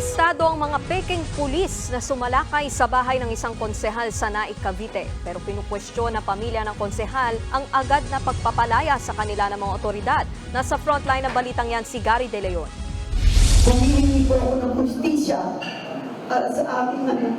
Arestado ang mga peking pulis na sumalakay sa bahay ng isang konsehal sa Naik, Cavite. Pero pinukwestiyon na pamilya ng konsehal ang agad na pagpapalaya sa kanila ng mga otoridad. Nasa frontline ng balitang yan si Gary De Leon. Humihingi po ako ng justisya para sa aking anak.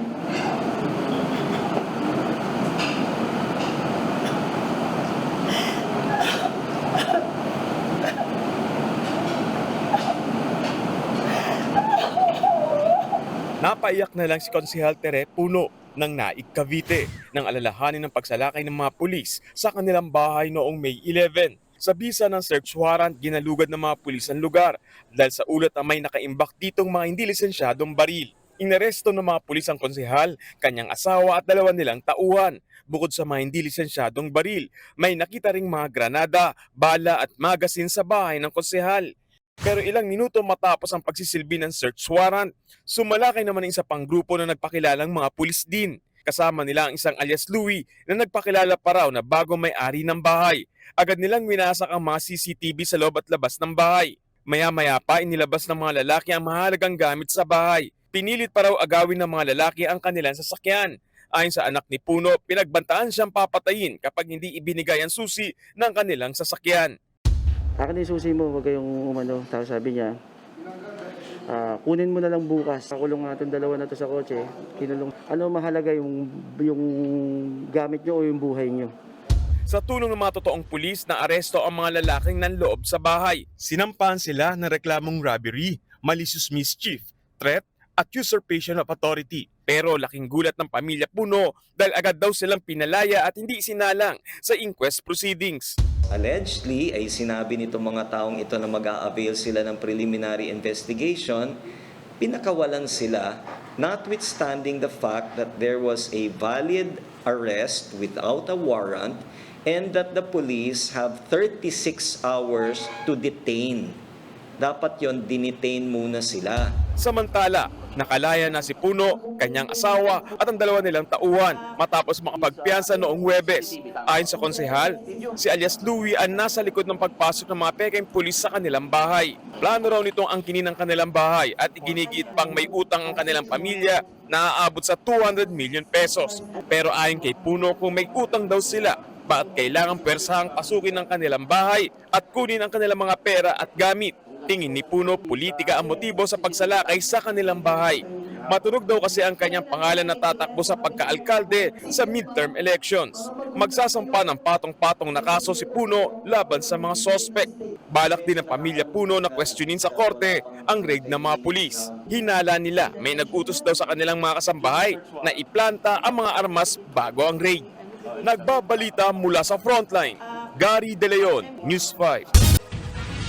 Napaiyak na lang si Konsehal Tere Puno ng Naik Cavite nang alalahanin ng pagsalakay ng mga pulis sa kanilang bahay noong May 11. Sa bisa ng search warrant, ginalugad ng mga pulis ang lugar dahil sa ulat na may nakaimbak ditong mga hindi lisensyadong baril. Inaresto ng mga pulis ang konsehal, kanyang asawa at dalawa nilang tauhan. Bukod sa mga hindi lisensyadong baril, may nakita ring mga granada, bala at magasin sa bahay ng konsehal. Pero ilang minuto matapos ang pagsisilbi ng search warrant, sumalakay naman ang isa pang grupo na nagpakilalang mga pulis din. Kasama nila ang isang alias Louie na nagpakilala pa raw na bago may-ari ng bahay. Agad nilang winasak ang mga CCTV sa loob at labas ng bahay. Maya-maya pa inilabas ng mga lalaki ang mahalagang gamit sa bahay. Pinilit pa raw agawin ng mga lalaki ang kanilang sasakyan. Ayon sa anak ni Puno, pinagbantaan siyang papatayin kapag hindi ibinigay ang susi ng kanilang sasakyan. Akin yung susi mo, huwag kayong umano. Tapos sabi niya, ah, kunin mo na lang bukas. Kakulong nga itong dalawa na to sa kotse. Kinulong. Ano mahalaga yung, yung gamit nyo o yung buhay nyo? Sa tulong ng mga totoong pulis na aresto ang mga lalaking nanloob sa bahay. Sinampahan sila ng reklamong robbery, malicious mischief, threat, at usurpation of authority. Pero laking gulat ng pamilya Puno dahil agad daw silang pinalaya at hindi isinalang sa inquest proceedings. Allegedly, ay sinabi nitong mga taong ito na mag-a-avail sila ng preliminary investigation, pinakawalan sila notwithstanding the fact that there was a valid arrest without a warrant and that the police have 36 hours to detain. Dapat yon dinitain muna sila. Samantala, nakalaya na si Puno, kanyang asawa at ang dalawa nilang tauhan matapos makapagpiyansa noong Huwebes. Ayon sa konsehal, si alias Louie ang nasa likod ng pagpasok ng mga peking pulis sa kanilang bahay. Plano raw nitong angkinin ang kanilang bahay at iginigiit pang may utang ang kanilang pamilya na aabot sa 200 million pesos. Pero ayon kay Puno kung may utang daw sila, bakit kailangan pwersahang pasukin ang kanilang bahay at kunin ang kanilang mga pera at gamit. Tingin ni Puno, politika ang motibo sa pagsalakay sa kanilang bahay. Matunog daw kasi ang kanyang pangalan na tatakbo sa pagkaalkalde sa midterm elections. Magsasampa ng patong-patong na kaso si Puno laban sa mga sospek. Balak din ng pamilya Puno na questionin sa korte ang raid ng mga pulis. Hinala nila may nagutos daw sa kanilang mga kasambahay na iplanta ang mga armas bago ang raid. Nagbabalita mula sa frontline, Gary De Leon, News 5.